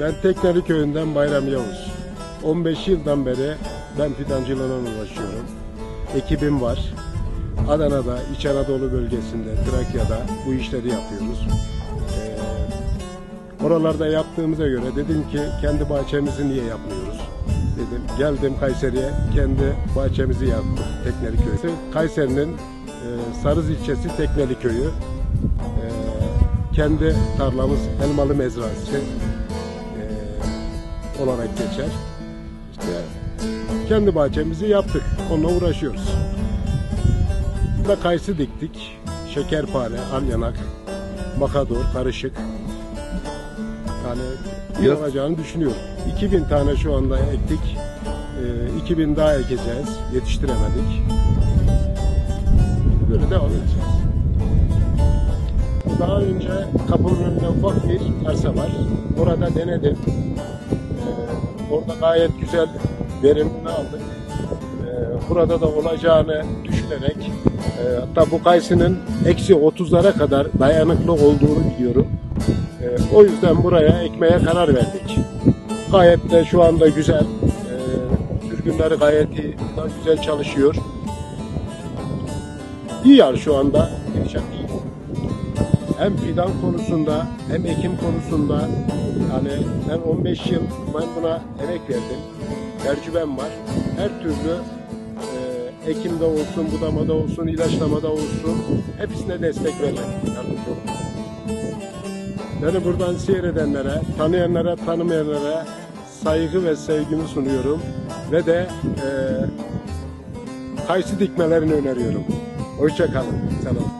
Ben Tekneli Köyü'nden Bayram Yavuz. 15 yıldan beri ben fidancılığına uğraşıyorum. Ekibim var. Adana'da, İç Anadolu bölgesinde, Trakya'da bu işleri yapıyoruz. Ee, oralarda yaptığımıza göre dedim ki kendi bahçemizi niye yapmıyoruz? Dedim geldim Kayseri'ye kendi bahçemizi yaptık Tekneli Köyü. Kayseri'nin e, Sarız ilçesi Tekneli Köyü. Ee, kendi tarlamız elmalı mezrası e, olarak geçer. İşte kendi bahçemizi yaptık. Onunla uğraşıyoruz. Burada kayısı diktik. Şekerpare, alyanak, makador, karışık. Yani iyi Yaz- olacağını düşünüyorum. 2000 tane şu anda ektik. Ee, 2000 daha ekeceğiz. Yetiştiremedik. Böyle devam edeceğiz. Daha önce kapının önünde ufak bir arsa var. Orada denedim. Orada gayet güzel verimini aldık. Ee, burada da olacağını düşünerek e, hatta bu kayısının eksi 30'lara kadar dayanıklı olduğunu biliyorum. Ee, o yüzden buraya ekmeye karar verdik. Gayet de şu anda güzel. Ee, sürgünleri gayet iyi. Güzel çalışıyor. İyi yani şu anda. Gidişat iyi hem fidan konusunda hem ekim konusunda yani ben 15 yıl ben buna emek verdim. Tecrübem var. Her türlü e, ekimde olsun, budamada olsun, ilaçlamada olsun hepsine destek veririm. Beni buradan seyredenlere, tanıyanlara, tanımayanlara saygı ve sevgimi sunuyorum. Ve de e, kayısı dikmelerini öneriyorum. Hoşçakalın. Selam.